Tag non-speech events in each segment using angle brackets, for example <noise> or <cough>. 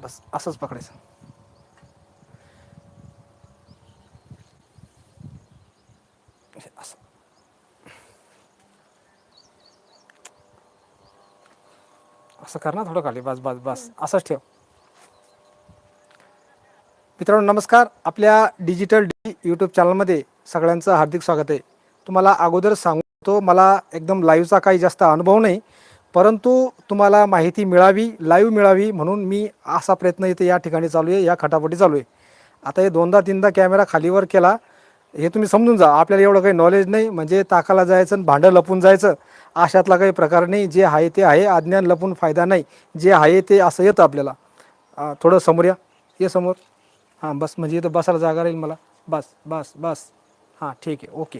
बस असंच पकडायचं. असं. असं कर ना थोडं खाली बस बस बस. असंच ठेव. मित्रांनो नमस्कार. आपल्या डिजिटल डी यूट्यूब चॅनलमध्ये सगळ्यांचं हार्दिक स्वागत आहे. तुम्हाला अगोदर सांगतो मला एकदम लाईव्हचा काही जास्त अनुभव नाही. परंतु तुम्हाला माहिती मिळावी लाईव्ह मिळावी म्हणून मी असा प्रयत्न इथे या ठिकाणी चालू आहे या खटापटी चालू आहे. आता हे दोनदा तीनदा कॅमेरा खालीवर केला हे तुम्ही समजून जा आपल्याला एवढं काही नॉलेज नाही म्हणजे ताकाला जायचं आणि भांडं लपून जायचं अशातला काही प्रकार नाही जे आहे ते आहे अज्ञान लपून फायदा नाही जे आहे ते असं येतं आपल्याला. थोडं समोर या ये समोर. हां बस म्हणजे इथं बसायला जागा राहील मला. बस बस बस. हां ठीक आहे ओके.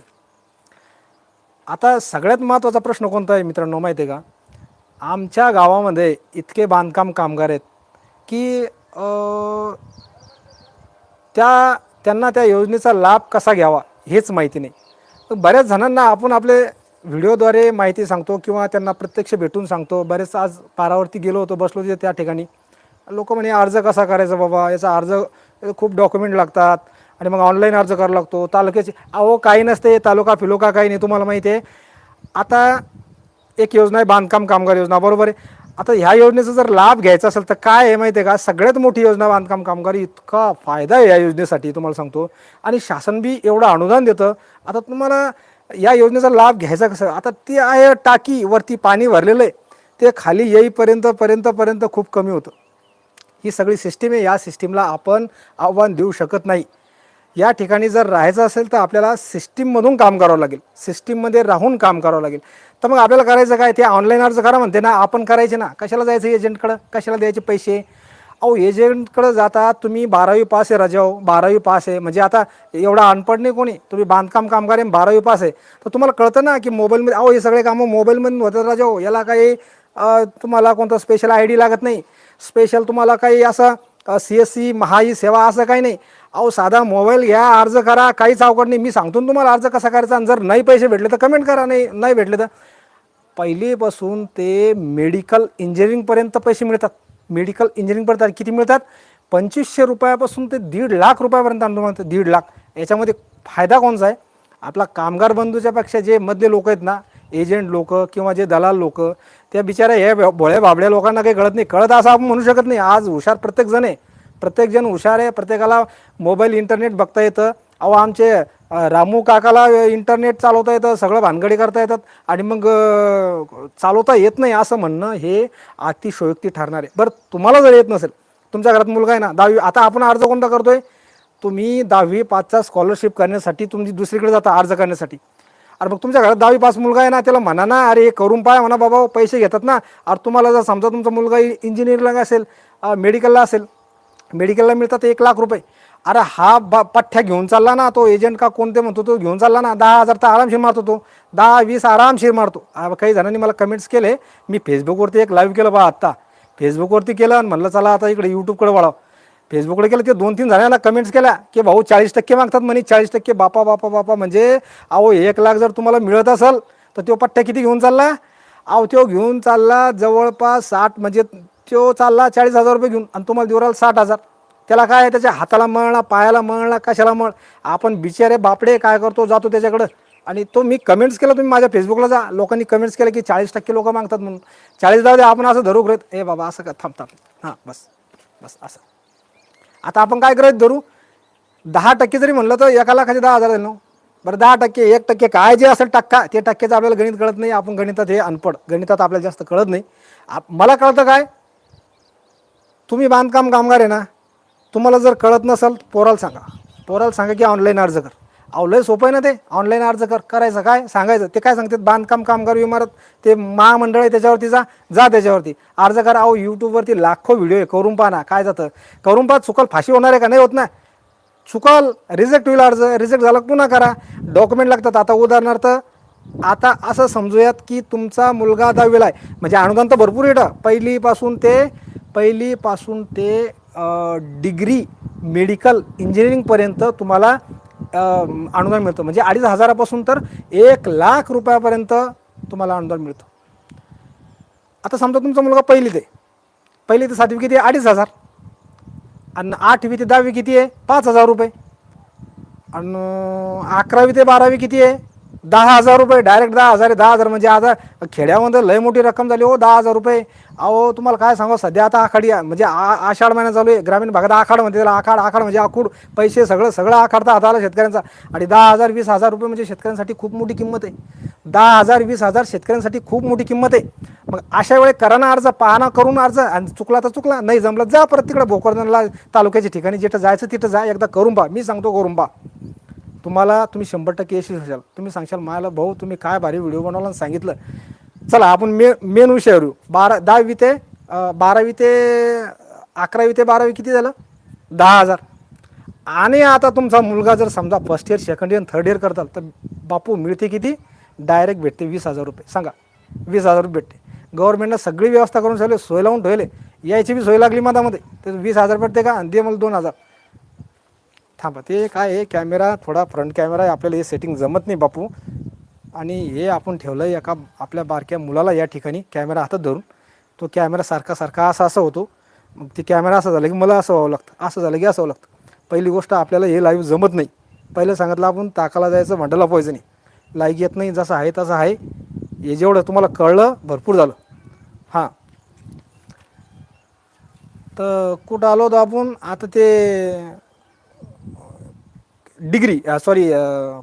आता सगळ्यात महत्त्वाचा प्रश्न कोणता आहे मित्रांनो माहिती आहे का? आमच्या गावामध्ये इतके बांधकाम कामगार आहेत की त्या त्यांना त्या योजनेचा लाभ कसा घ्यावा हेच माहिती नाही. तर बऱ्याच जणांना आपण आपले व्हिडिओद्वारे माहिती सांगतो किंवा त्यांना प्रत्यक्ष भेटून सांगतो. बरेच आज पारावरती गेलो होतो बसलो होतो त्या ठिकाणी. लोक म्हणे अर्ज कसा करायचा बाबा? याचा अर्ज खूप डॉक्युमेंट लागतात आणि मग ऑनलाईन अर्ज करावा लागतो. तालुक्याचे अहो काही नसते तालुका फिलोका काही नाही तुम्हाला माहिती आहे. आता एक योजना आहे बांधकाम कामगार योजना बरोबर आहे. आता ह्या योजनेचा जर लाभ घ्यायचा असेल तर काय आहे माहिती आहे का? सगळ्यात मोठी योजना बांधकाम कामगार इतका फायदा आहे या योजनेसाठी तुम्हाला सांगतो. आणि शासन बी एवढं अनुदान देतं. आता तुम्हाला या योजनेचा लाभ घ्यायचा कसं? आता ती आहे टाकी वरती पाणी भरलेलं आहे. ते खाली येईपर्यंत पर्यंत पर्यंत खूप कमी होतं. ही सगळी सिस्टीम आहे. या सिस्टीमला आपण आव्हान देऊ शकत नाही. या ठिकाणी जर राहायचं असेल तर आपल्याला सिस्टीममधून काम करावं लागेल. सिस्टीममध्ये राहून काम करावं लागेल. तर मग आपल्याला करायचं काय? ते ऑनलाईन अर्ज करा म्हणते ना आपण करायचे ना. कशाला जायचं एजंटकडं? कशाला द्यायचे पैसे? अहो एजंटकडं जाता तुम्ही बारावी पास आहे रजाव बारावी पास आहे. म्हणजे आता एवढा अनपड नाही कोणी. तुम्ही बांधकाम कामगार आहे बारावी पास आहे. तर तुम्हाला कळतं ना की मोबाईलमध्ये अहो हे सगळे कामं मोबाईलमधून होतात राजाओ याला काही तुम्हाला कोणतं स्पेशल आय डी लागत नाही. स्पेशल तुम्हाला काही असं सी एस सी महाई सेवा असं काही नाही. अहो साधा मोबाईल घ्या अर्ज करा काहीच अवघड नाही. मी सांगतो ना तुम्हाला अर्ज कसा करायचा आणि जर नाही पैसे भेटले तर कमेंट करा नाही नाही भेटले तर. पहिलीपासून ते मेडिकल इंजिनिअरिंगपर्यंत पैसे मिळतात. मेडिकल इंजिनिअरिंगपर्यंत किती मिळतात? पंचवीसशे रुपयापासून ते दीड लाख रुपयापर्यंत आणतो म्हणतात. दीड लाख. याच्यामध्ये फायदा कोणचा आहे? आपला कामगार बंधूच्या पेक्षा जे मधले लोक आहेत ना एजंट लोक किंवा जे दलाल लोक त्या बिचाऱ्या हे भोळ्या बाबड्या लोकांना काही कळत नाही. कळत असं आपण म्हणू शकत नाही. आज हुशार प्रत्येक जण आहे. प्रत्येकजण हुशार आहे प्रत्येकाला मोबाईल इंटरनेट बघता येतं. अहो आमचे रामू काकाला इंटरनेट चालवता येतं सगळं भानगडी करता येतात आणि मग चालवता येत नाही असं म्हणणं हे अतिशयोक्ती ठरणार आहे. बरं तुम्हाला जर येत नसेल तुमच्या घरात मुलगा आहे ना दहावी आता आपण अर्ज कोणता करतोय? तुम्ही दहावी पाचचा स्कॉलरशिप करण्यासाठी तुम्ही दुसरीकडे जाता अर्ज करण्यासाठी. अरे मग तुमच्या घरात दहावी पास मुलगा आहे ना त्याला म्हणा ना अरे हे करून पाय म्हणा बाबा पैसे घेतात ना. अरे तुम्हाला जर समजा तुमचा मुलगा इंजिनिअरिंगला असेल मेडिकलला असेल मेडिकलला मिळतात एक लाख रुपये. अरे हा बा पठ्ठ्या घेऊन चालला ना तो एजंट का कोणते म्हणतो तो घेऊन चालला ना दहा हजार तर आरामशीर मारतो तो. दहा वीस आरामशीर मारतो. काही जणांनी मला कमेंट्स केले मी फेसबुकवरती एक लाईव्ह केलं बा आत्ता. फेसबुकवरती केलं आणि म्हणलं चला आता इकडे यूट्यूबकडे वळाव. फेसबुककडे केलं ते दोन तीन जणांना कमेंट्स केल्या की भाऊ चाळीस टक्के मागतात म्हणे चाळीस टक्के बापा बापा बापा म्हणजे अहो एक लाख जर तुम्हाला मिळत असेल तर तो पट्ट्या किती घेऊन चालला? अहो तो घेऊन चालला जवळपास साठ म्हणजे तो चालला चाळीस हजार रुपये घेऊन आणि तुम्हाला देऊ राहिला साठ हजार. त्याला काय आहे, त्याच्या हाताला मळला पायाला मळला कशाला मळ? आपण बिचारे बापडे काय करतो? जातो त्याच्याकडं. आणि तो मी कमेंट्स केला तुम्ही माझ्या फेसबुकला जा. लोकांनी कमेंट्स केलं की चाळीस टक्के लोक मागतात म्हणून. चाळीस जाऊ दे आपण असं धरू ग्रहित. ए बाबा असं का? थांब थांब. हां बस. बस असं. आता आपण काय करायचं धरू? दहा टक्के जरी म्हणलं तर एका लाखाचे दहा हजार ना? बरं दहा टक्के एक टक्के काय जे असेल टक्का ते टक्केचं आपल्याला गणित कळत नाही. आपण गणितात हे अनपड गणितात आपल्याला जास्त कळत नाही. आप मला कळतं काय? तुम्ही बांधकाम कामगार आहे ना तुम्हाला जर कळत नसेल पोराला सांगा. पोराला सांगा की ऑनलाईन अर्ज कर. अहो लय सोपं आहे ना ते. ऑनलाईन अर्ज कर. करायचं काय? सांगायचं. ते काय सांगतात? बांधकाम कामगार इमारत ते महामंडळ आहे त्याच्यावरती जा. जा त्याच्यावरती. अर्ज करा. अहो यूट्यूबवरती लाखो व्हिडिओ आहे. करून पहा ना. काय जातं? करून पहा. चुकल फाशी होणार आहे का? नाही होत ना. चुकल. रिजेक्ट होईल अर्ज. रिजेक्ट झाला पुन्हा करा. डॉक्युमेंट लागतात. आता उदाहरणार्थ आता असं समजूयात की तुमचा मुलगा दहावीला आहे. म्हणजे अनुदान तर भरपूर येतं पहिलीपासून ते पहिलीपासून ते डिग्री मेडिकल इंजिनिअरिंगपर्यंत तुम्हाला अनुदान मिळतं. म्हणजे अडीच हजारापासून तर एक लाख रुपयापर्यंत तुम्हाला अनुदान मिळतं. आता समजा तुमचा मुलगा पहिली ते पहिली ते सातवी किती आहे? अडीच हजार. आणि आठवी ते दहावी किती आहे? पाच हजार रुपये. आणि अकरावी ते बारावी किती आहे? दहा हजार रुपये डायरेक्ट दहा हजार आहे दहा हजार म्हणजे आता खेड्यामध्ये लय मोठी रक्कम झाली हो दहा हजार रुपये. अहो तुम्हाला काय सांगू सध्या आता आखाडी आहे, म्हणजे आ आषाढ महिना चालू आहे ग्रामीण भागात आखाड म्हणते त्याला आखाड आखाड म्हणजे आखूड पैसे सगळं सगळं आखाडता हाताला शेतकऱ्यांचा. आणि दहा हजार वीस हजार रुपये म्हणजे शेतकऱ्यांसाठी खूप मोठी किंमत आहे. दहा हजार वीस हजार शेतकऱ्यांसाठी खूप मोठी किंमत आहे. मग अशा वेळी करा ना अर्ज पाहणा करून अर्ज आणि चुकला तर चुकला नाही जमलं जा परत तिकडे भोकरदनला तालुक्याच्या ठिकाणी जिथं जायचं तिथं जा एकदा करून पहा. मी सांगतो करून पहा. तुम्हाला तुम्ही शंभर टक्के यशस्वी व्हाल तुम्ही सांगशाल मला भाऊ तुम्ही काय भारी व्हिडिओ बनवला आणि सांगितलं. चला आपण मे मेन विषयावर येऊ बारा दहावी ते बारावी ते अकरावी ते बारावी किती झालं? दहा हजार. आणि आता तुमचा मुलगा जर समजा first year second year third year करताल तर बापू मिळते किती? डायरेक्ट भेटते वीस हजार रुपये. सांगा वीस हजार रुपये भेटते. गव्हर्नमेंटनं सगळी व्यवस्था करून ठेवली सोय लावून ठेवले. यायची बी सोय लागली मधामध्ये. तर वीस हजार भेटते का? आणि दे मला दोन हजार. थांबा ते काय आहे कॅमेरा थोडा फ्रंट कॅमेरा आहे आपल्याला हे सेटिंग जमत नाही बापू. आणि हे आपण ठेवलं आहे एका आपल्या बारक्या मुलाला या ठिकाणी कॅमेरा हातात धरून. तो कॅमेरा सारखा सारखा असा असं होतो. मग ते कॅमेरा असं झालं की मला असं व्हावं लागतं असं झालं की असं व्हावं लागतं. पहिली गोष्ट आपल्याला हे लाईव्ह जमत नाही. पहिलं सांगितलं आपण ताकाला जायचं भांडायला पोहायचं नाही लाईक येत नाही जसं आहे तसं आहे. हे जेवढं तुम्हाला कळलं भरपूर झालं. हां. तर कुठं आलो होतो आपण? आता ते degree sorry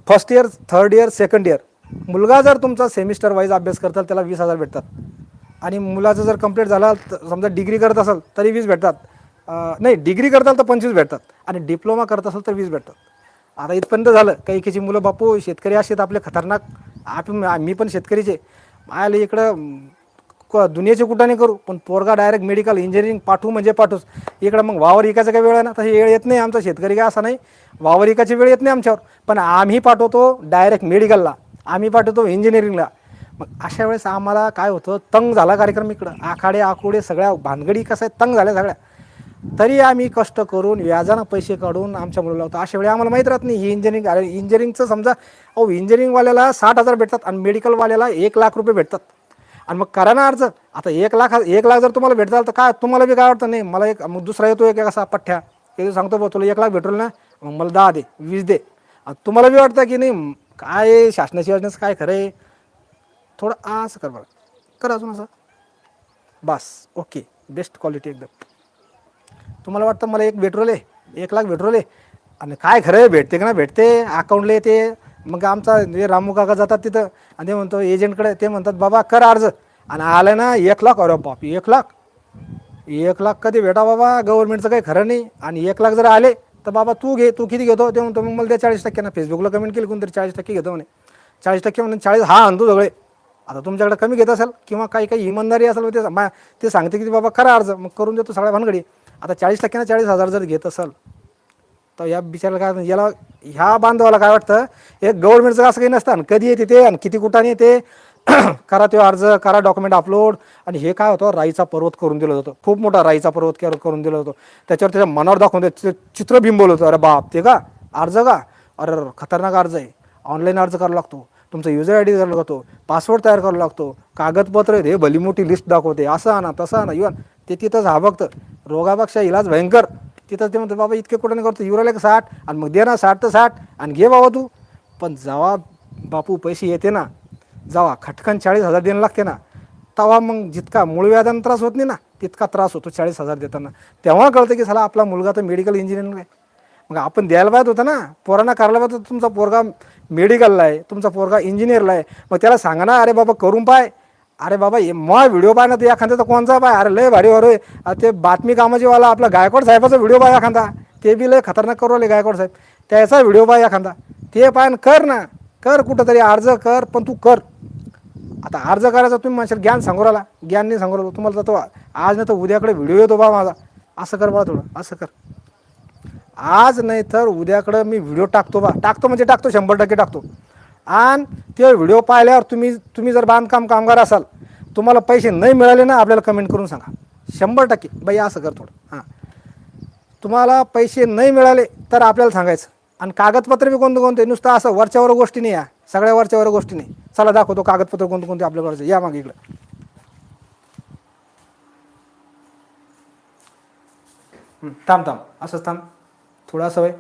first year third year second year मुलगा जर तुमचा सेमिस्टर वाईज अभ्यास करताल त्याला वीस हजार भेटतात. आणि मुलाचं जर कंप्लीट झाला तर समजा डिग्री करत असाल तरी वीस भेटतात. नाही डिग्री करताल तर पंचवीस भेटतात. आणि डिप्लोमा करत असाल तर वीस भेटतात. आता इथपर्यंत झालं काही काहीची मुलं बापू शेतकरी असे आपले खतरनाक. आप मी पण शेतकरीचे आले इकडं क- दुनियाचे कुठं नाही करू पण पोरगा डायरेक्ट मेडिकल इंजिनिअरिंग पाठवू म्हणजे पाठवूच इकडं मग वावर इकायचा काय वेळ आहे ना तशी वेळ येत नाही आमचा शेतकरी काय असा नाही. वावर इकायची वेळ येत नाही आमच्यावर. पण आम्ही पाठवतो डायरेक्ट मेडिकलला आम्ही पाठवतो इंजिनिअरिंगला मग अशा वेळेस आम्हाला काय होतं तंग झाला कार्यक्रम इकडं. आखाडे आखोडे सगळ्या भानगडी कसं आहे तंग झाल्या सगळ्या. तरी आम्ही कष्ट करून व्याजानं पैसे काढून आमच्या मुलाला होतो अशा वेळी आम्हाला माहीत राहत नाही ही इंजिनिअरिंग इंजिनिअरिंगचं समजा अहो इंजिनिअरिंगवाल्याला साठ हजार भेटतात आणि मेडिकलवाल्याला एक लाख रुपये भेटतात. आणि मग करा ना अर्ज. आता एक लाख एक लाख जर तुम्हाला भेटताल तर काय? तुम्हाला बी काय वाटतं? नाही मला एक मग दुसरा येतो एक असा पठ्ठ्या. ते सांगतो बघ तुला एक लाख भेटल ना मग मला दहा दे वीस दे. आणि तुम्हाला बी वाटतं की नाही काय शासनाची योजनाचं काय खरं आहे? थोडं असं कर बरं. कर अजून असं. बस ओके. बेस्ट क्वालिटी एकदम. तुम्हाला वाटतं मला एक भेटरोले एक लाख भेटरोले आणि काय खरं आहे? भेटते का ना भेटते. अकाउंटला येते. मग आमचा जे रामू काका जातात तिथं आणि ते म्हणतो एजंटकडे. ते म्हणतात बाबा कर अर्ज. आणि आलं ना एक लाख अरे बाप एक लाख. एक लाख कधी भेटा बाबा? गव्हर्नमेंटचं काही खरं नाही. आणि एक लाख जर आले तर बाबा तू घे तू किती घेतो? ते म्हणतो मग मला त्या चाळीस टक्के ना. फेसबुकला कमेंट केली कोणतरी चाळीस टक्के घेतो म्हणे. चाळीस टक्के म्हणून चाळीस हा आणतो सगळे. आता तुमच्याकडे कमी घेत असेल किंवा काही काही इमानदारी असेल ते मा- ते सांगते की बाबा करा अर्ज मग करून देतो सगळ्या भानगडी. आता चाळीस टक्क्यानं चाळीस हजार जर घेत असेल तर या बिचाराला काय याला ह्या बांधवाला काय वाटतं एक गव्हर्नमेंटचं असं काही नसतं आणि कधी येते ते आणि किती कुठाने येते <clears throat> करा तो अर्ज करा डॉक्युमेंट अपलोड आणि हे काय होतं राईचा पर्वत करून दिलं जातो. खूप मोठा राईचा पर्वत करून दिलं होतं त्याच्यावर त्याच्या मनावर दाखवून ते चित्र- बिंबवलं होतं. अरे बाप ते का? अर्ज का? अरे खतरनाक अर्ज आहे. ऑनलाईन अर्ज करावा लागतो. तुमचा युजर आय डी करावा लागतो. पासवर्ड तयार करावा लागतो. कागदपत्र हे भली मोठी लिस्ट दाखवते. असं आणा तसं आणा. इव्हन ते तिथंच हा बघतं रोगापेक्षा इलाज भयंकर. तिथं ते म्हणतात बाबा इतके कुठं नाही करतो युराला का साठ? आणि मग दे ना साठ तर साठ आणि घे बाबा तू. पण जावा बापू पैसे येते ना जावा खटकन चाळीस हजार देणं लागते ना तेव्हा मग जितका मूळ व्याजानं त्रास होत नाही ना तितका त्रास होतो चाळीस हजार देताना. तेव्हा कळतं की साला आपला मुलगा तर मेडिकल इंजिनिअरिंग आहे. मग आपण द्यायला पाहिजे होतं ना पोरांना करायला पाहिजे तुमचा पोरगा मेडिकलला आहे तुमचा पोरगा इंजिनियरला आहे. मग त्याला सांगा ना अरे बाबा करून पाय. अरे बाबा हे मग व्हिडिओ पाय ना ते एखाद्याचा कोणचा पाय? अरे लय भारी अरे ते बातमी कामाचीवाला आपला गायकवाड साहेबाचा व्हिडिओ पाय एखादा. ते बी लय खतरनाक करू आले गायकवाड साहेब. त्याचा व्हिडिओ पाय एखादा. ते पाय कर ना. कर कुठंतरी अर्ज कर पण तू कर. आता अर्ज करायचा तुम्ही म्हणशाल ज्ञान सांगू राहिला. ज्ञान नाही सांगू राहिलो. तुम्हाला तर तो आज नाही तर उद्याकडे व्हिडिओ येतो बा माझा. असं कर बा थोडं. असं कर. आज नाही तर उद्याकडं मी व्हिडिओ टाकतो बा. टाकतो म्हणजे टाकतो शंभर टक्के टाकतो. आणि ते व्हिडिओ पाहिल्यावर तुम्ही तुम्ही जर बांधकाम कामगार असाल तुम्हाला पैसे नाही मिळाले ना आपल्याला कमेंट करून सांगा. शंभर टक्के. बाई असं कर थोडं. हां. तुम्हाला पैसे नाही मिळाले तर आपल्याला सांगायचं. आणि कागदपत्र बी कोणते कोणते नुसतं असं वरच्यावर गोष्टी नाही या. सगळ्या वरच्यावर गोष्टी नाही. चला दाखवतो कागदपत्र कोणते कोणते आपल्याकडचं या मागे इकडं. थांब थांब. असंच थांब. थोडा सवय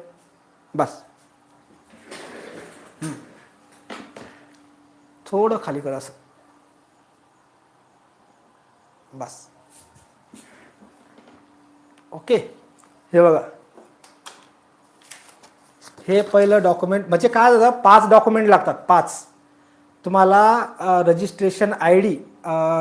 बस. थोडं खाली कर असं. बस. ओके. हे बघा. हे पहिलं डॉक्युमेंट म्हणजे काय झालं? पाच डॉक्युमेंट लागतात पाच. तुम्हाला registration I D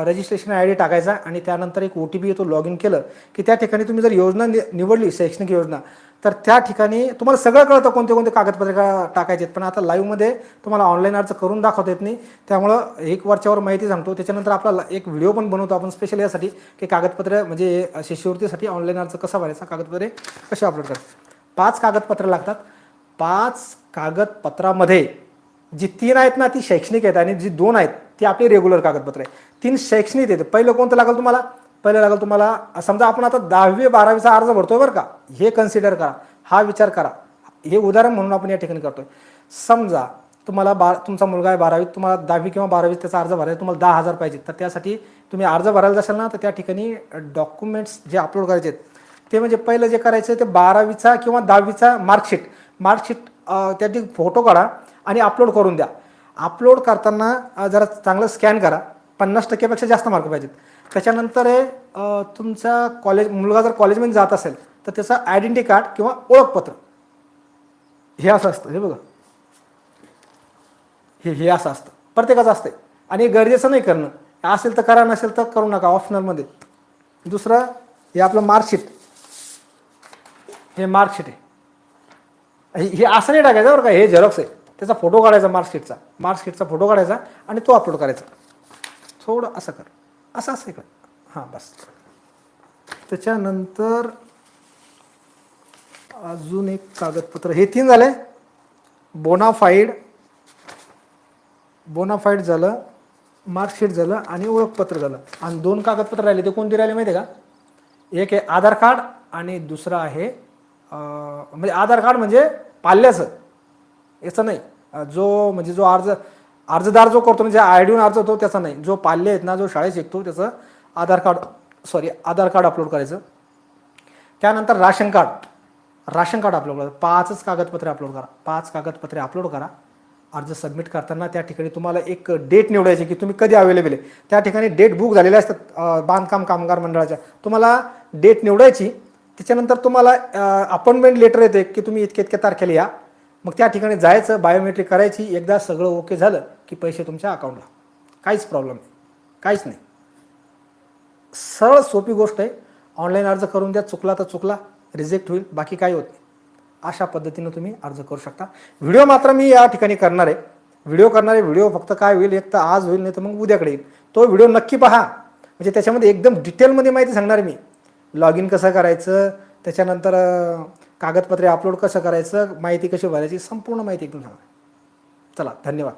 registration I D टाकायचा आणि त्यानंतर एक ओ टी पी येतो लॉग इन केलं की त्या ठिकाणी तुम्ही जर योजना नि निवडली शैक्षणिक योजना तर त्या ठिकाणी तुम्हाला सगळं कळतं कोणते कोणते कागदपत्रे टाकायचे आहेत पण आता लाईव्हमध्ये तुम्हाला ऑनलाईन अर्ज करून दाखवता येत नाही. त्यामुळं एक वरच्यावर माहिती सांगतो. त्याच्यानंतर आपला एक व्हिडिओ पण बनवतो आपण स्पेशल यासाठी की कागदपत्र म्हणजे शिष्यवृत्तीसाठी ऑनलाईन अर्ज कसा भरायचा कागदपत्रे कसे अपलोड करायचे. पाच कागदपत्रं लागतात. पाच कागदपत्रामध्ये जी तीन आहेत ना ती शैक्षणिक आहेत आणि जी दोन आहेत ती आपली रेग्युलर कागदपत्र आहे. तीन शैक्षणिक येते पहिलं कोणतं लागेल तुम्हाला? पहिलं लागेल तुम्हाला समजा आपण आता दहावी बारावीचा अर्ज भरतोय बरं का हे कन्सिडर करा. हा विचार करा. हे उदाहरण म्हणून आपण या ठिकाणी करतोय. समजा तुम्हाला बा तुमचा मुलगा आहे बारावीत तुम्हाला दहावी किंवा बारावीत त्याचा अर्ज भरायचा तुम्हाला दहा हजार पाहिजे. तर त्यासाठी तुम्ही अर्ज भरायला जाशाल ना तर त्या ठिकाणी डॉक्युमेंट्स जे अपलोड करायचे आहेत ते म्हणजे पहिलं जे करायचं ते बारावीचा किंवा दहावीचा मार्कशीट मार्कशीट त्याची फोटो काढा आणि अपलोड करून द्या. अपलोड करताना जरा चांगलं स्कॅन करा. पन्नास टक्क्यापेक्षा जास्त मार्क पाहिजेत. त्याच्यानंतर आहे तुमचा कॉलेज मुलगा जर कॉलेजमध्ये जात असेल तर त्याचं आयडेंटिटी कार्ड किंवा ओळखपत्र. हे असं असतं हे बघा. हे हे असं असतं. प्रत्येकाचं असतं आणि गरजेचं नाही करणं. असेल तर करा नसेल तर करू नका ऑप्शनलमध्ये दुसरं हे आपलं मार्कशीट हे मार्कशीट आहे. हे हे असं नाही टाकायचं बरं का हे झेरॉक्स आहे. त्याचा फोटो काढायचा मार्कशीटचा मार्कशीटचा फोटो काढायचा आणि तो अपलोड करायचा. थोडं असं कर. असं असं कर. हां बस. त्याच्यानंतर अजून एक कागदपत्र. हे तीन झाले. बोनाफाईड बोनाफाईड झालं. मार्कशीट झालं आणि ओळखपत्र झालं. आणि दोन कागदपत्र राहिले. ते कोणते राहिले माहिती आहे का? एक आहे आधार कार्ड आणि दुसरं आहे म्हणजे आधार कार्ड म्हणजे पाल्याचं. याचं नाही. जो म्हणजे जो अर्ज अर्जदार जो करतो म्हणजे आय डीहून अर्ज होतो त्याचा नाही. जो पाल्य आहेत ना जो शाळेत शिकतो त्याचं Aadhaar card sorry Aadhaar card upload करायचं. त्यानंतर ration card. Ration card upload करा. पाचच कागदपत्रे अपलोड करा. पाच कागदपत्रे अपलोड करा. अर्ज सबमिट करताना त्या ठिकाणी तुम्हाला एक डेट निवडायची की तुम्ही कधी अवेलेबल आहे. त्या ठिकाणी डेट बुक झालेल्या असतात बांधकाम कामगार मंडळाच्या. तुम्हाला डेट निवडायची. त्याच्यानंतर तुम्हाला अपॉइंटमेंट लेटर येते की तुम्ही इतक्या इतक्या तारखेला या. मग त्या ठिकाणी जायचं बायोमेट्रिक करायची एकदा सगळं ओके झालं की पैसे तुमच्या अकाउंटला काहीच प्रॉब्लेम नाही. काहीच नाही. सरळ सोपी गोष्ट आहे. ऑनलाईन अर्ज करून द्या चुकला तर चुकला रिजेक्ट होईल बाकी काही होत नाही. अशा पद्धतीनं तुम्ही अर्ज करू शकता. व्हिडिओ मात्र मी या ठिकाणी करणार आहे. व्हिडिओ करणार आहे व्हिडिओ फक्त काय होईल एक तर आज होईल नाही तर मग उद्याकडे येईल. तो व्हिडिओ नक्की पहा. म्हणजे त्याच्यामध्ये एकदम डिटेलमध्ये माहिती सांगणार मी. लॉग इन कसं करायचं त्याच्यानंतर कागदपत्रे अपलोड कसं करायचं माहिती कशी भरायची संपूर्ण माहिती एकदम सांगा चला धन्यवाद.